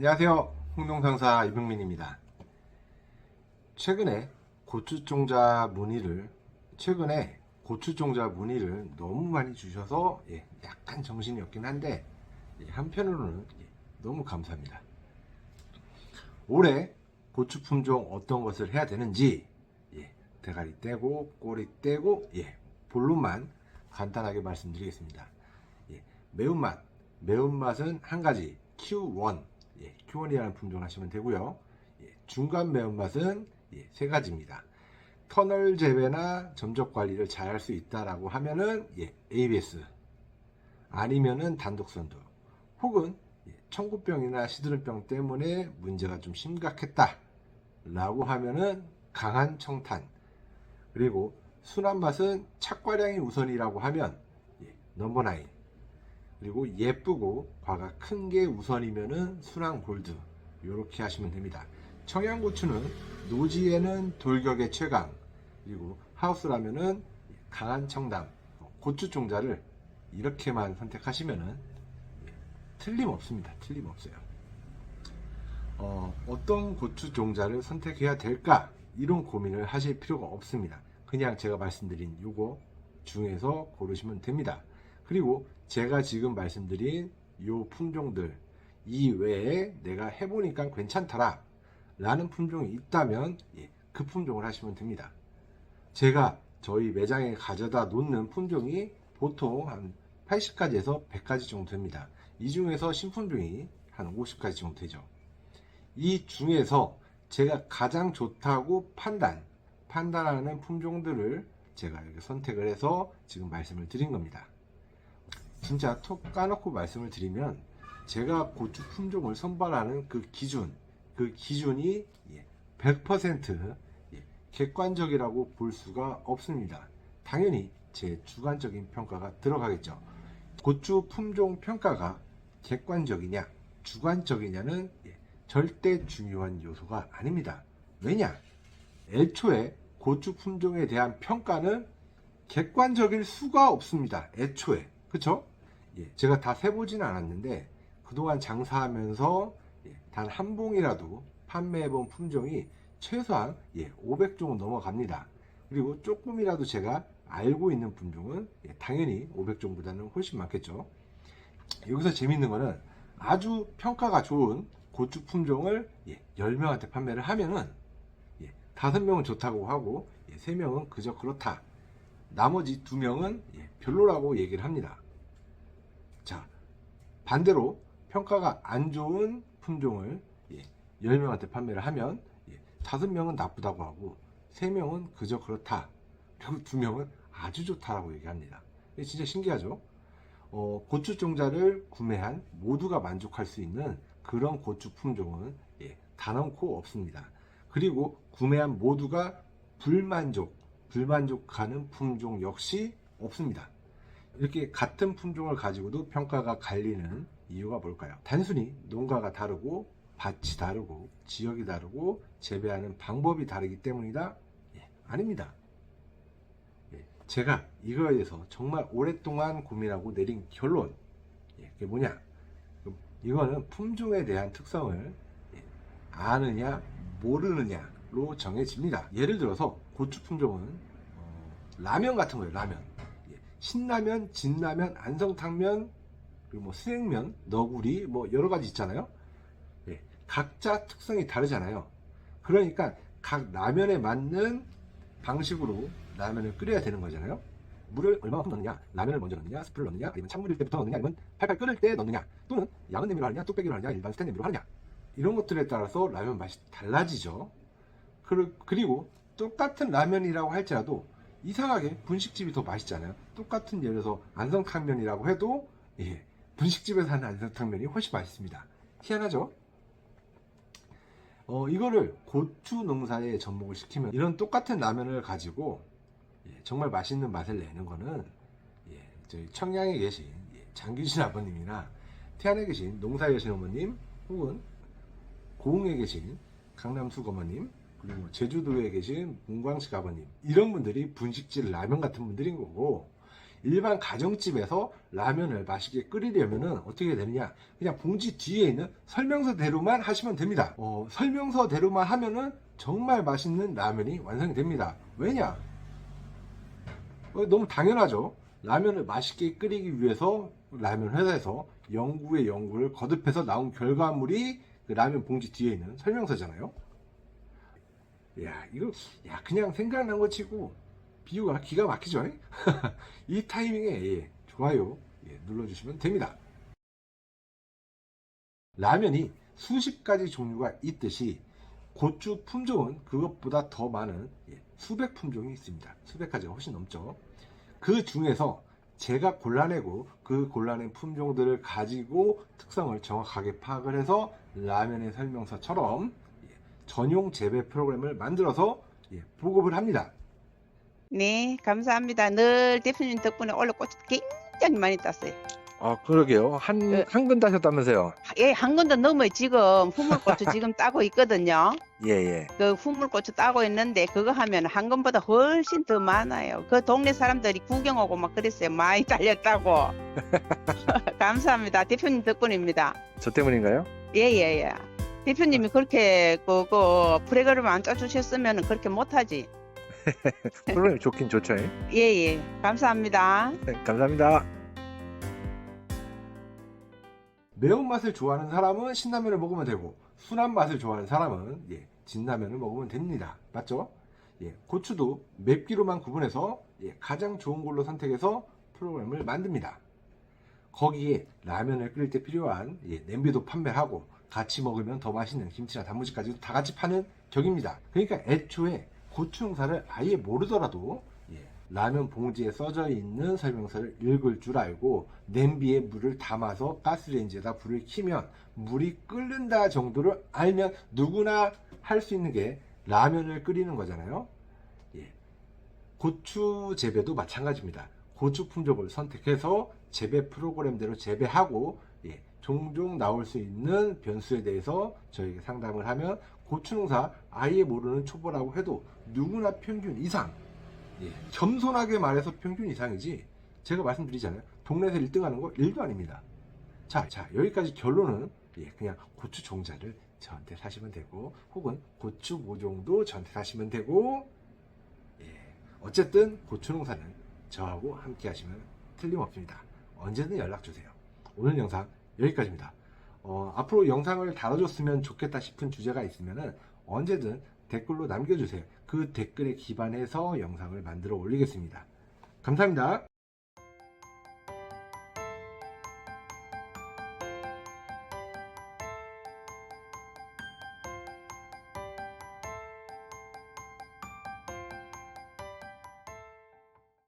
안녕하세요. 홍동상사 이병민입니다. 최근에 고추종자 문의를 최근에 고추종자 문의를 너무 많이 주셔서 예, 약간 정신이 없긴 한데 예, 한편으로는 예, 너무 감사합니다. 올해 고추 품종 어떤 것을 해야 되는지 예, 대가리 떼고 꼬리 떼고 예, 본론만 간단하게 말씀드리겠습니다. 예, 매운맛 매운맛은 한 가지 Q1 예, Q1이라는 품종 하시면 되고요. 예, 중간 매운맛은 예, 세 가지입니다. 터널 재배나 점적 관리를 잘 할 수 있다라고 하면은 예, ABS 아니면은 단독 선두 혹은 예, 청구병이나 시드름병 때문에 문제가 좀 심각했다라고 하면은 강한 청탄 그리고 순한 맛은 착과량이 우선이라고 하면 예, 넘버 나인 그리고 예쁘고 과가 큰 게 우선이면은 순한 골드 이렇게 하시면 됩니다. 청양고추는 노지에는 돌격의 최강 그리고 하우스라면은 강한 청담 고추 종자를 이렇게만 선택하시면은 예, 틀림없습니다. 틀림없어요. 어, 어떤 고추 종자를 선택해야 될까 이런 고민을 하실 필요가 없습니다. 그냥 제가 말씀드린 요거 중에서 고르시면 됩니다. 그리고 제가 지금 말씀드린 요 품종들 이외에 내가 해보니까 괜찮더라 라는 품종이 있다면 예, 그 품종을 하시면 됩니다. 제가 저희 매장에 가져다 놓는 품종이 보통 한 80가지에서 100가지 정도 됩니다. 이 중에서 신품종이 한 50가지 정도 되죠. 이 중에서 제가 가장 좋다고 판단, 판단하는 품종들을 제가 이렇게 선택을 해서 지금 말씀을 드린 겁니다. 진짜 톡 까놓고 말씀을 드리면 제가 고추 품종을 선발하는 그 기준, 그 기준이 100% 예, 객관적이라고 볼 수가 없습니다. 당연히 제 주관적인 평가가 들어가겠죠. 고추 품종 평가가 객관적이냐, 주관적이냐는 예, 절대 중요한 요소가 아닙니다. 왜냐? 애초에 고추 품종에 대한 평가는 객관적일 수가 없습니다. 애초에. 그쵸? 예, 제가 다 세보진 않았는데, 그동안 장사하면서 예, 단한 봉이라도 판매해본 품종이 최소한 예, 500종은 넘어갑니다. 그리고 조금이라도 제가 알고 있는 품종은 예, 당연히 500종보다는 훨씬 많겠죠. 여기서 재밌는 거는 아주 평가가 좋은 고추 품종을 예, 10명한테 판매를 하면은 예, 5명은 좋다고 하고 예, 3명은 그저 그렇다. 나머지 2명은 예, 별로라고 얘기를 합니다. 자, 반대로 평가가 안 좋은 품종을 예, 10명한테 판매를 하면 예, 5명은 나쁘다고 하고 3명은 그저 그렇다. 그리고 2명은 아주 좋다라고 얘기합니다. 이게 진짜 신기하죠? 어, 고추 종자를 구매한 모두가 만족할 수 있는 그런 고추 품종은 예, 단언코 없습니다. 그리고 구매한 모두가 불만족, 불만족하는 품종 역시 없습니다. 이렇게 같은 품종을 가지고도 평가가 갈리는 이유가 뭘까요? 단순히 농가가 다르고 밭이 다르고 지역이 다르고 재배하는 방법이 다르기 때문이다? 예, 아닙니다. 예, 제가 이거에 대해서 정말 오랫동안 고민하고 내린 결론 예, 그게 뭐냐? 이거는 품종에 대한 특성을 예, 아느냐 모르느냐로 정해집니다. 예를 들어서 고추 품종은 어, 라면 같은 거예요. 라면. 예, 신라면, 진라면, 안성탕면, 그리고 뭐 수냉면, 너구리 뭐 여러 가지 있잖아요. 예, 각자 특성이 다르잖아요. 그러니까 각 라면에 맞는 방식으로 라면을 끓여야 되는 거잖아요. 물을 얼마만큼 넣느냐, 라면을 먼저 넣느냐, 스프를 넣느냐, 아니면 찬물일 때부터 넣느냐, 아니면 팔팔 끓을 때 넣느냐, 또는 양은 냄비로 하느냐, 뚝배기로 하느냐, 일반 스텐 냄비로 하느냐. 이런 것들에 따라서 라면 맛이 달라지죠. 그리- 그리고 똑같은 라면이라고 할지라도 이상하게 분식집이 더 맛있잖아요. 똑같은 예를 들어서 안성탕면이라고 해도 예, 분식집에서 하는 안성탕면이 훨씬 맛있습니다. 희한하죠? 어, 이거를 고추 농사에 접목을 시키면 이런 똑같은 라면을 가지고 예, 정말 맛있는 맛을 내는 거는 예, 저희 청양에 계신 예, 장규진 아버님이나 태안에 계신 농사에 계신 어머님 혹은 고흥에 계신 강남숙 어머님 그리고 제주도에 계신 문광식 아버님 이런 분들이 분식집 라면 같은 분들인 거고 일반 가정집에서 라면을 맛있게 끓이려면은 어떻게 되느냐? 그냥 봉지 뒤에 있는 설명서대로만 하시면 됩니다. 어, 설명서대로만 하면은 정말 맛있는 라면이 완성이 됩니다. 왜냐? 어, 너무 당연하죠. 라면을 맛있게 끓이기 위해서 라면 회사에서 연구의 연구를 거듭해서 나온 결과물이 그 라면 봉지 뒤에 있는 설명서잖아요. 야, 이거, 야, 그냥 생각난 거 치고 비유가 기가 막히죠? 이 타이밍에, 예, 좋아요, 예, 눌러주시면 됩니다. 라면이 수십 가지 종류가 있듯이 고추 품종은 그것보다 더 많은 예, 수백 품종이 있습니다. 수백 가지가 훨씬 넘죠. 그 중에서 제가 골라내고 그 골라낸 품종들을 가지고 특성을 정확하게 파악을 해서 라면의 설명서처럼 예, 전용 재배 프로그램을 만들어서 예, 보급을 합니다. 네, 감사합니다. 늘 대표님 덕분에 올해 꽃이 굉장히 많이 땄어요. 아, 그러게요. 한, 네. 한근 따셨다면서요? 예, 한 건도 넘어요. 지금 후물고추 지금 따고 있거든요. 예, 예. 그 후물고추 따고 있는데 그거 하면 한 건보다 훨씬 더 많아요. 그 동네 사람들이 구경 오고 막 그랬어요. 많이 딸렸다고. 감사합니다. 대표님 덕분입니다. 저 때문인가요? 예, 예, 예. 대표님이 그렇게 그, 그 프로그램 안 짜주셨으면 그렇게 못하지. 프로그램이 좋긴 좋죠. 예. 예, 예. 감사합니다. 네, 감사합니다. 매운맛을 좋아하는 사람은 신라면을 먹으면 되고 순한 맛을 좋아하는 사람은 예, 진라면을 먹으면 됩니다. 맞죠? 예, 고추도 맵기로만 구분해서 예, 가장 좋은 걸로 선택해서 프로그램을 만듭니다. 거기에 라면을 끓일 때 필요한 예, 냄비도 판매하고 같이 먹으면 더 맛있는 김치나 단무지까지도 다 같이 파는 격입니다. 그러니까 애초에 고추 농사를 아예 모르더라도 예, 라면 봉지에 써져 있는 설명서를 읽을 줄 알고 냄비에 물을 담아서 가스레인지에다 불을 켜면 물이 끓는다 정도를 알면 누구나 할 수 있는 게 라면을 끓이는 거잖아요. 예. 고추 재배도 마찬가지입니다. 고추 품종을 선택해서 재배 프로그램대로 재배하고 예, 종종 나올 수 있는 변수에 대해서 저에게 상담을 하면 고추 농사 아예 모르는 초보라고 해도 누구나 평균 이상 예, 겸손하게 말해서 평균 이상이지 제가 말씀드리잖아요. 동네에서 1등 하는 거 1도 아닙니다. 자, 자, 여기까지 결론은 예, 그냥 고추 종자를 저한테 사시면 되고 혹은 고추 모종도 저한테 사시면 되고 예, 어쨌든 고추 농사는 저하고 함께 하시면 틀림없습니다. 언제든 연락 주세요. 오늘 영상 여기까지입니다. 어, 앞으로 영상을 다뤄줬으면 좋겠다 싶은 주제가 있으면 언제든 댓글로 남겨주세요. 그 댓글에 기반해서 영상을 만들어 올리겠습니다. 감사합니다.